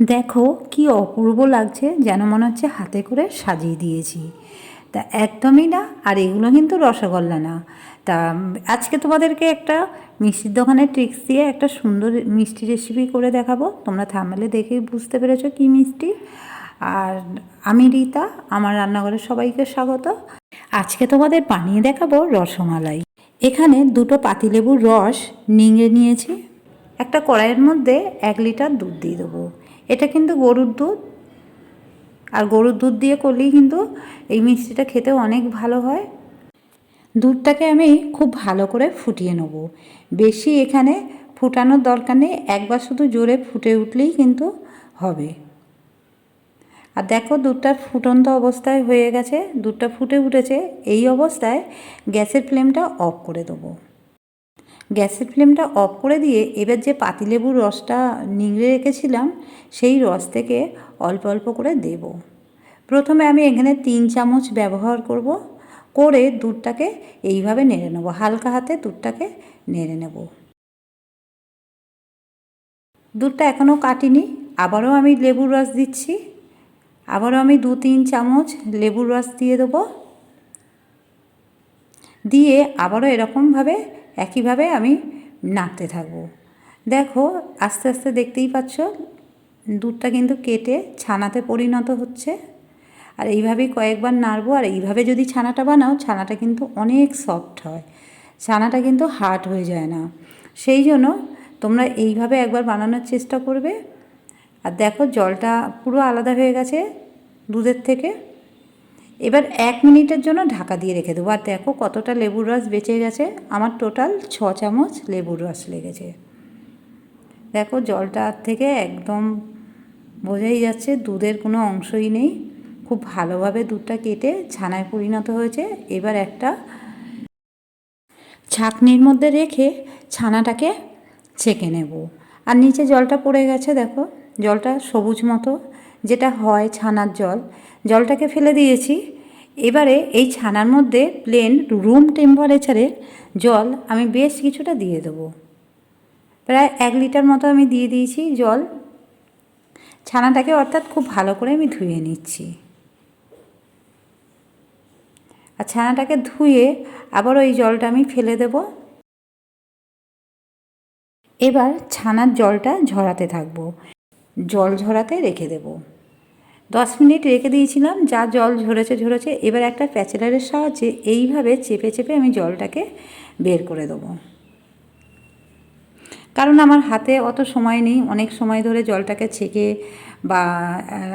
দেখো কি অপূর্ব লাগছে, যেন মনে হচ্ছে হাতে করে সাজিয়ে দিয়েছি। তা একদমই না, আর এগুলো কিন্তু রসগোল্লা না। তা আজকে তোমাদেরকে একটা মিষ্টির দোকানের ট্রিক্স দিয়ে একটা সুন্দর মিষ্টি রেসিপি করে দেখাবো। তোমরা থামলে দেখেই বুঝতে পেরেছ কি মিষ্টি। আর আমি রীতা, আমার রান্নাঘরের সবাইকে স্বাগত। আজকে তোমাদের বানিয়ে দেখাবো রসমালাই। এখানে দুটো পাতিলেবুর রস নিংড়ে নিয়েছি। একটা কড়াইয়ের মধ্যে এক লিটার দুধ দিয়ে দেবো। এটা কিন্তু গরুর দুধ। আর গরুর দুধ দিয়ে করলেই কিন্তু এই মিষ্টিটা খেতে অনেক ভালো হয়। দুধটাকে আমি খুব ভালো করে ফুটিয়ে নেব। বেশি এখানে ফুটানোর দরকার নেই, একবার শুধু জোরে ফুটে উঠলেই কিন্তু হবে। আর দেখো দুধটা ফুটন্ত অবস্থায় হয়ে গেছে, দুধটা ফুটে উঠেছে, এই অবস্থায় গ্যাসের ফ্লেমটা অফ করে দেবো। গ্যাসের ফ্লেমটা অফ করে দিয়ে এবার যে পাতিলেবুর রসটা নিংড়ে রেখেছিলাম, সেই রস থেকে অল্প অল্প করে দেব। প্রথমে আমি এখানে তিন চামচ ব্যবহার করব, করে দুধটাকে এইভাবে নেড়ে নেব, হালকা হাতে দুধটাকে নেড়ে নেব। দুধটা এখনও কাটিনি, আবারও আমি লেবুর রস দিচ্ছি। আবারও আমি দু তিন চামচ লেবুর রস দিয়ে দেবো। দিয়ে আবারও এরকমভাবে একইভাবে আমি নাড়তে থাকব। দেখো, আস্তে আস্তে দেখতেই পাচ্ছ, দুধটা কিন্তু কেটে ছানাতে পরিণত হচ্ছে। আর এইভাবেই কয়েকবার নাড়বো, আর এইভাবে যদি ছানাটা বানাও, ছানাটা কিন্তু অনেক সফট হয়। ছানাটা কিন্তু হার্ড হয়ে যায় না। সেই জন্য তোমরা এইভাবে একবার বানানোর চেষ্টা করবে। আর দেখো, জলটা পুরো আলাদা হয়ে গেছে দুধের থেকে। এবার এক মিনিটের জন্য ঢাকা দিয়ে রেখে দেবো। আর দেখো কতটা লেবুর রস বেঁচে গেছে। আমার টোটাল ছ চামচ লেবুর রস লেগেছে। দেখো জলটা থেকে একদম বোঝাই যাচ্ছে দুধের কোনো অংশই নেই। খুব ভালোভাবে দুধটা কেটে ছানায় পরিণত হয়েছে। এবার একটা ছাকনির মধ্যে রেখে ছানাটাকে ছেঁকে নেব। আর নিচে জলটা পড়ে গেছে, দেখো। জলটা সবুজ মতো। যেটা হয় ছানার জল, জলটাকে ফেলে দিয়েছি। এবারে এই ছানার মধ্যে প্লেন রুম টেম্পারেচারে জল আমি বেশ কিছুটা দিয়ে দেবো। প্রায় এক লিটার মতো আমি দিয়ে দিয়েছি জল। ছানাটাকে অর্থাৎ খুব ভালো করে আমি ধুয়ে নিচ্ছি। আর ছানাটাকে ধুয়ে আবার ওই জলটা আমি ফেলে দেব। এবার ছানার জলটা ঝরাতে থাকব। জল ঝরাতে রেখে দেবো। দশ মিনিট রেখে দিয়েছিলাম, যা জল ঝরেছে ঝরেছে, এবার একটা প্যাচেলারের সাহায্যে এইভাবে চেপে চেপে আমি জলটাকে বের করে দেবো। কারণ আমার হাতে অত সময় নেই, অনেক সময় ধরে জলটাকে ছেঁকে বা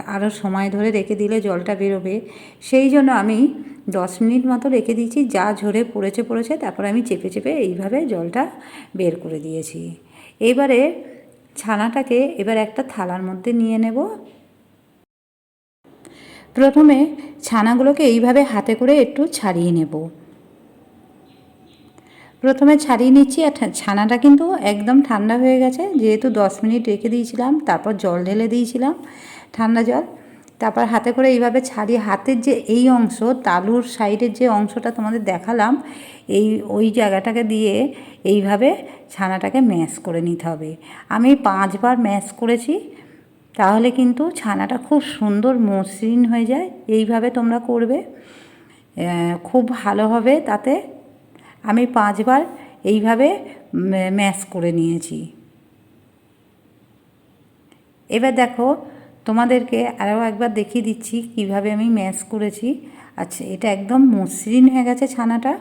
আরও সময় ধরে রেখে দিলে জলটা বেরোবে। সেই জন্য আমি দশ মিনিট মতো রেখে দিয়েছি, যা ঝরে পড়েছে পড়েছে, তারপর আমি চেপে চেপে এইভাবে জলটা বের করে দিয়েছি। এবারে ছানাটাকে এবার একটা থালার মধ্যে নিয়ে নেব। প্রথমে ছানাগুলোকে এইভাবে হাতে করে একটু ছাড়িয়ে নেব। প্রথমে ছাড়িয়ে নিচ্ছি আর ছানাটা কিন্তু একদম ঠান্ডা হয়ে গেছে। যেহেতু দশ মিনিট রেখে দিয়েছিলাম, তারপর জল ঢেলে দিয়েছিলাম ঠান্ডা জল। তারপর হাতে করে এইভাবে ছাড়িয়ে হাতের যে এই অংশ, তালুর সাইডের যে অংশটা তোমাদের দেখালাম, এই ওই জায়গাটাকে দিয়ে এইভাবে ছানাটাকে ম্যাশ করে নিতে হবে। আমি পাঁচবার ম্যাশ করেছি, তাহলে কিন্তু ছানাটা খুব সুন্দর মসৃণ হয়ে যায়। এইভাবে তোমরা করবে খুব ভালো হবে তাতে। আমি পাঁচবার এইভাবে ম্যাশ করে নিয়েছি। এবার দেখো তোমাদেরকে আরও একবার দেখিয়ে দিচ্ছি কীভাবে আমি ম্যাশ করেছি। আচ্ছা এটা একদম মসৃণ হয়ে গেছে ছানাটা।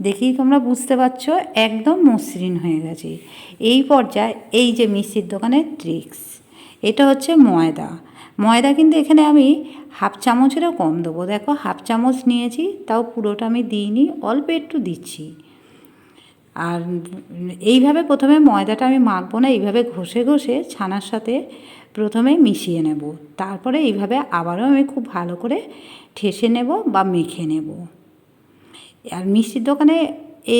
দেখি তোমরা বুঝতে পারছ, একদম মসৃণ হয়ে গেছে। এই পর্যায়ে এই যে মিষ্টির দোকানের ট্রিক্স এটা হচ্ছে ময়দা। ময়দা কিন্তু এখানে আমি হাফ চামচেরও কম দেবো। দেখো, হাফ চামচ নিয়েছি, তাও পুরোটা আমি দিইনি, অল্প একটু দিচ্ছি। আর এইভাবে প্রথমে ময়দাটা আমি মাখবো না, এইভাবে ঘষে ঘষে ছানার সাথে প্রথমে মিশিয়ে নেব। তারপরে এইভাবে আবারও আমি খুব ভালো করে ঠেসে নেব বা মেখে নেব। আর মিষ্টির দোকানে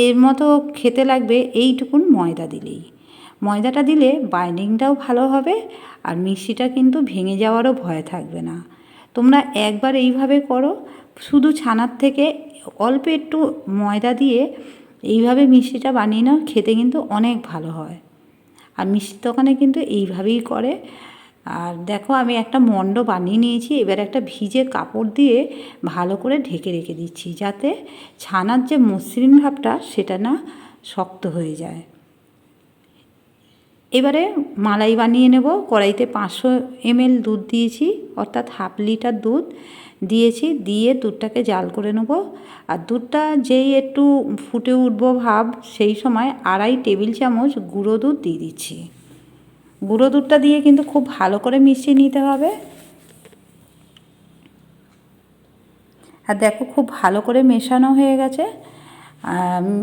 এর মতো খেতে লাগবে এইটুকুন ময়দা দিলেই। ময়দাটা দিলে বাইন্ডিংটাও ভালো হবে আর মিষ্টিটা কিন্তু ভেঙে যাওয়ারও ভয় থাকবে না। তোমরা একবার এইভাবে করো, শুধু ছানার থেকে অল্প একটু ময়দা দিয়ে এইভাবে মিষ্টিটা বানিয়ে নাও, খেতে কিন্তু অনেক ভালো হয়। আর মিষ্টির দোকানে কিন্তু এইভাবেই করে। আর দেখো, আমি একটা মণ্ড বানিয়ে নিয়েছি, এবার একটা ভিজে কাপড় দিয়ে ভালো করে ঢেকে রেখে দিচ্ছি, যাতে ছানার যে মসৃণ ভাবটা, সেটা না শক্ত হয়ে যায়। এবারে মালাই বানিয়ে নেব। কড়াইতে পাঁচশো এমএল দুধ দিয়েছি, অর্থাৎ হাফ লিটার দুধ দিয়েছি, দিয়ে দুধটাকে জাল করে নেব। আর দুধটা যেই একটু ফুটে উঠব ভাব, সেই সময় আড়াই টেবিল চামচ গুঁড়ো দুধ দিয়ে দিচ্ছি। গুঁড়ো দুধটা দিয়ে কিন্তু খুব ভালো করে মিশিয়ে নিতে হবে। আর দেখো খুব ভালো করে মেশানো হয়ে গেছে।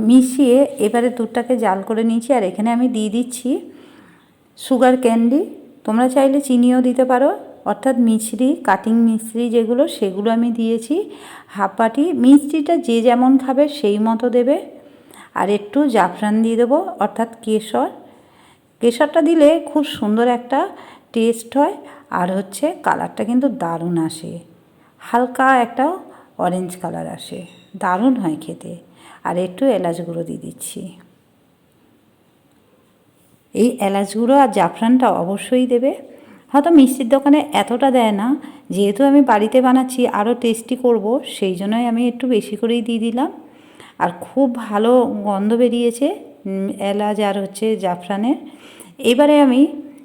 মিশিয়ে এবারে দুধটাকে জাল করে নিয়েছি। আর এখানে আমি দিয়ে দিচ্ছি সুগার ক্যান্ডি, তোমরা চাইলে চিনিও দিতে পারো। অর্থাৎ মিছরি, কাটিং মিছরি যেগুলো, সেগুলো আমি দিয়েছি। হাফ বাটি মিষ্টিটা যে যেমন খাবে সেই মতো দেবে। আর একটু জাফরান দিয়ে দেবো, অর্থাৎ কেশর। কেশরটা দিলে খুব সুন্দর একটা টেস্ট হয়, আর হচ্ছে কালারটা কিন্তু দারুণ আসে। হালকা একটা অরেঞ্জ কালার আসে, দারুণ হয় খেতে। আর একটু এলাচ গুঁড়ো দিয়ে দিচ্ছি। এই এলাচ গুঁড়ো আর জাফরানটা অবশ্যই দেবে। হয়তো মিষ্টির দোকানে এতটা দেয় না, যেহেতু আমি বাড়িতে বানাচ্ছি, আরও টেস্টি করব, সেই জন্যই আমি একটু বেশি করেই দিয়ে দিলাম। আর খুব ভালো গন্ধ বেরিয়েছে এলাচ আর হচ্ছে জাফরানের। এবারে আমি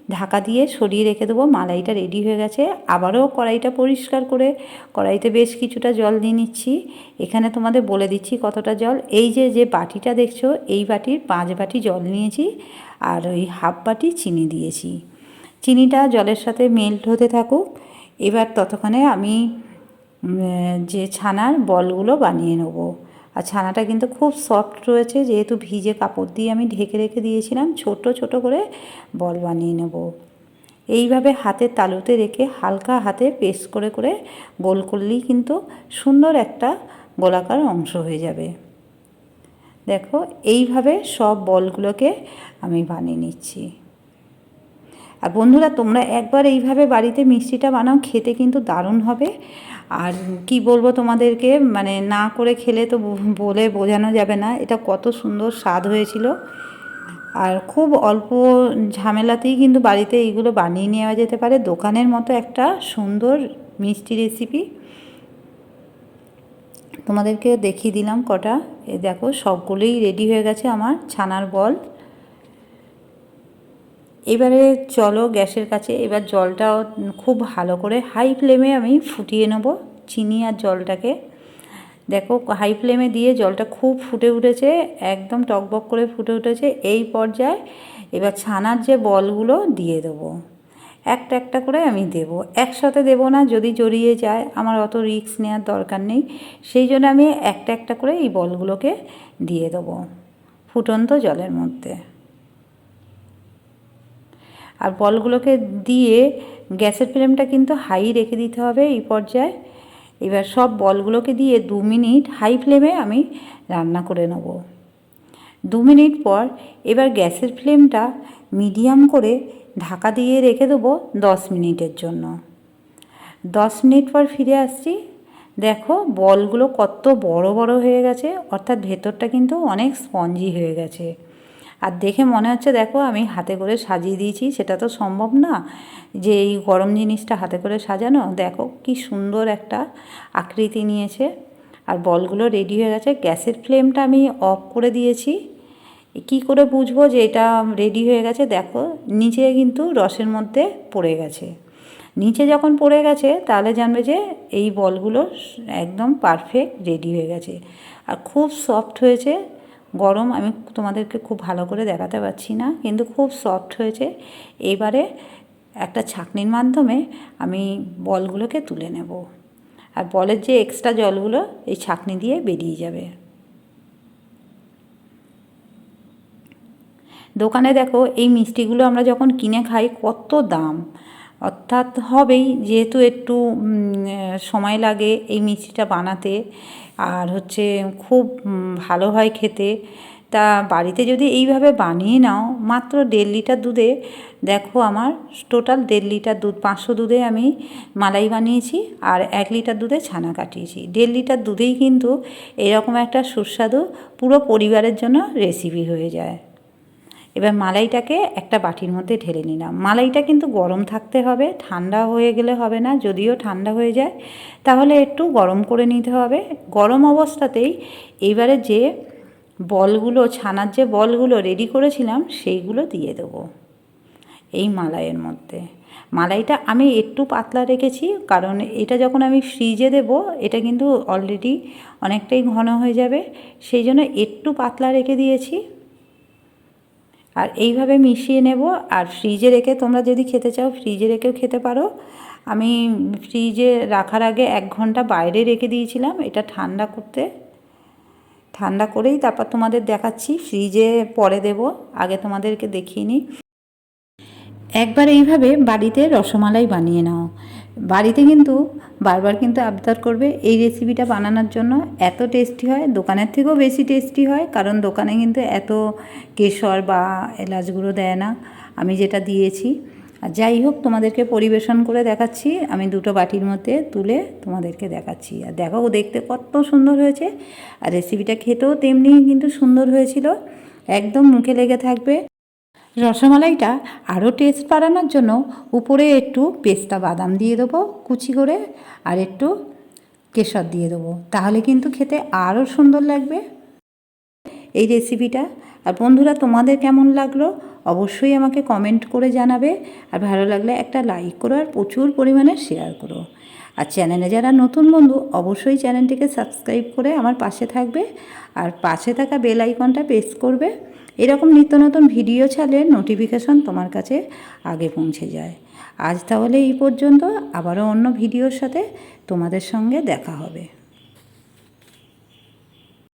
ঢাকা দিয়ে সরিয়ে রেখে দেবো। মালাইটা রেডি হয়ে গেছে। আবারও কড়াইটা পরিষ্কার করে কড়াইতে বেশ কিছুটা জল দিয়ে নিচ্ছি। এখানে তোমাদের বলে দিচ্ছি কতটা জল। এই যে যে বাটিটা দেখছ, এই বাটির পাঁচ বাটি জল নিয়েছি আর ওই হাফ বাটি চিনি দিয়েছি। চিনিটা জলের সাথে মেল্ট হতে থাকুক। এবার ততক্ষণে আমি যে ছানার বলগুলো বানিয়ে নেব। আর ছানাটা কিন্তু খুব সফট রয়েছে, যেহেতু ভিজে কাপড় দিয়ে আমি ঢেকে রেখে দিয়েছিলাম, ছোট ছোট করে বল বানিয়ে নেব। এইভাবে হাতের তালুতে রেখে হালকা হাতে পেস্ট করে করে গোল করলেই কিন্তু সুন্দর একটা গোলাকার অংশ হয়ে যাবে। দেখো, এইভাবে সব বলগুলোকে আমি বানিয়ে নিচ্ছি। আর বন্ধুরা, তোমরা একবার এইভাবে বাড়িতে মিষ্টিটা বানাও, খেতে কিন্তু দারুণ হবে। আর কি বলব তোমাদেরকে মানে না করে খেলে তো বলে বোঝানো যাবে না। এটা কত সুন্দর স্বাদ হয়েছিল। আর খুব অল্প ঝামেলাতেই কিন্তু বাড়িতে এইগুলো বানিয়ে নেওয়া যেতে পারে। দোকানের মতো একটা সুন্দর মিষ্টি রেসিপি তোমাদেরকে দেখিয়ে দিলাম কটা। এ দেখো সবগুলোই রেডি হয়ে গেছে আমার ছানার বল। এবারে চলো গ্যাসের কাছে, এবার জলটাও খুব ভালো করে হাই ফ্লেমে আমি ফুটিয়ে নেব চিনি আর জলটাকে। দেখো হাই ফ্লেমে দিয়ে জলটা খুব ফুটে উঠেছে, একদম টকবক করে ফুটে উঠেছে, এই পর্যায়ে এবার ছানার যে বলগুলো দিয়ে দেবো। একটা একটা করে আমি দেব। একসাথে দেব না, যদি জড়িয়ে যায়, আমার অত রিস্ক নেওয়ার দরকার নেই। সেই জন্য আমি একটা একটা করে এই বলগুলোকে দিয়ে দেবো ফুটন্ত জলের মধ্যে। আর বলগুলোকে দিয়ে গ্যাসের ফ্লেমটা কিন্তু হাই রেখে দিতে হবে এই পর্যায়ে। এবার সব বলগুলোকে দিয়ে দু মিনিট হাই ফ্লেমে আমি রান্না করে নেব। দু মিনিট পর এবার গ্যাসের ফ্লেমটা মিডিয়াম করে ঢাকা দিয়ে রেখে দেবো দশ মিনিটের জন্য। দশ মিনিট পর ফিরে আসছি। দেখো বলগুলো কত বড় বড় হয়ে গেছে, অর্থাৎ ভেতরটা কিন্তু অনেক স্পঞ্জি হয়ে গেছে। আর দেখে মনে হচ্ছে, দেখো আমি হাতে করে সাজিয়ে দিয়েছি, সেটা তো সম্ভব না যে এই গরম জিনিসটা হাতে করে সাজানো। দেখো কি সুন্দর একটা আকৃতি নিয়েছে। আর বলগুলো রেডি হয়ে গেছে। গ্যাসের ফ্লেমটা আমি অফ করে দিয়েছি। কি করে বুঝব যে এটা রেডি হয়ে গেছে? দেখো, নিচে কিন্তু রসের মধ্যে পড়ে গেছে। নিচে যখন পড়ে গেছে, তাহলে জানবে যে এই বলগুলো একদম পারফেক্ট রেডি হয়ে গেছে। আর খুব সফট হয়েছে। গরম আমি তোমাদেরকে খুব ভালো করে দেখাতে পারছি না, কিন্তু খুব সফট হয়েছে। এবারে একটা ছাঁকনির মাধ্যমে আমি বলগুলোকে তুলে নেব। আর বলের যে এক্সট্রা জলগুলো, এই ছাঁকনি দিয়ে বেরিয়ে যাবে। দোকানে দেখো, এই মিষ্টিগুলো আমরা যখন কিনে খাই, কত দাম। অর্থাৎ হবেই, যেহেতু একটু সময় লাগে এই মিষ্টিটা বানাতে। আর হচ্ছে খুব ভালো হয় খেতে। তা বাড়িতে যদি এইভাবে বানিয়ে নাও, মাত্র দেড় লিটার দুধে, দেখো আমার টোটাল দেড় লিটার দুধ, পাঁচশো দুধে আমি মালাই বানিয়েছি আর এক লিটার দুধে ছানা কাটিয়েছি। দেড় লিটার দুধেই কিন্তু এরকম একটা সুস্বাদু পুরো পরিবারের জন্য রেসিপি হয়ে যায়। এবার মালাইটাকে একটা বাটির মধ্যে ঢেলে নিলাম। মালাইটা কিন্তু গরম থাকতে হবে, ঠান্ডা হয়ে গেলে হবে না। যদিও ঠান্ডা হয়ে যায়, তাহলে একটু গরম করে নিতে হবে। গরম অবস্থাতেই এইবারে যে বলগুলো, ছানার যে বলগুলো রেডি করেছিলাম, সেইগুলো দিয়ে দেবো এই মালাইয়ের মধ্যে। মালাইটা আমি একটু পাতলা রেখেছি, কারণ এটা যখন আমি ফ্রিজে দেব, এটা কিন্তু অলরেডি অনেকটাই ঘন হয়ে যাবে। সেই জন্য একটু পাতলা রেখে দিয়েছি। আর এইভাবে মিশিয়ে নেব। আর ফ্রিজে রেখে তোমরা যদি খেতে চাও, ফ্রিজে রেখেও খেতে পারো। আমি ফ্রিজে রাখার আগে এক ঘণ্টা বাইরে রেখে দিয়েছিলাম, এটা ঠান্ডা করতে। ঠান্ডা করেই তারপর তোমাদের দেখাচ্ছি, ফ্রিজে পরে দেব, আগে তোমাদেরকে দেখিয়ে নিই। একবার এইভাবে বাড়িতে রসমালাই বানিয়ে নাও। বাড়িতে কিন্তু বারবার কিন্তু আবদার করবে এই রেসিপিটা বানানোর জন্য। এত টেস্টি হয়, দোকানের থেকেও বেশি টেস্টি হয়, কারণ দোকানে কিন্তু এত কেশর বা এলাচ গুঁড়ো দেয় না। আমি যেটা দিয়েছি। আর যাই হোক, তোমাদেরকে পরিবেশন করে দেখাচ্ছি। আমি দুটো বাটির মধ্যে তুলে তোমাদেরকে দেখাচ্ছি। আর দেখো দেখতে কত সুন্দর হয়েছে। আর রেসিপিটা খেতেও তেমনি কিন্তু সুন্দর হয়েছিল। একদম মুখে লেগে থাকবে। রসমালাইটা আরও টেস্ট বাড়ানোর জন্য উপরে একটু পেস্তা বাদাম দিয়ে দেবো কুচি করে আর একটু কেশর দিয়ে দেবো। তাহলে কিন্তু খেতে আরও সুন্দর লাগবে। এই রেসিপিটা আর বন্ধুরা, তোমাদের কেমন লাগল? অবশ্যই আমাকে কমেন্ট করে জানাবে। আর ভালো লাগলে একটা লাইক করো আর প্রচুর পরিমাণে শেয়ার করো। আর চ্যানেলে যারা নতুন বন্ধু, অবশ্যই চ্যানেলটিকে সাবস্ক্রাইব করে আমার পাশে থাকবে। আর পাশে থাকা বেল আইকনটা প্রেস করবে। এরকম নিত্য নতুন ভিডিও ছাড়লে নোটিফিকেশন তোমার কাছে আগে পৌঁছে যায়। আজ তাহলে এই পর্যন্ত, আবারও অন্য ভিডিওর সাথে তোমাদের সঙ্গে দেখা হবে।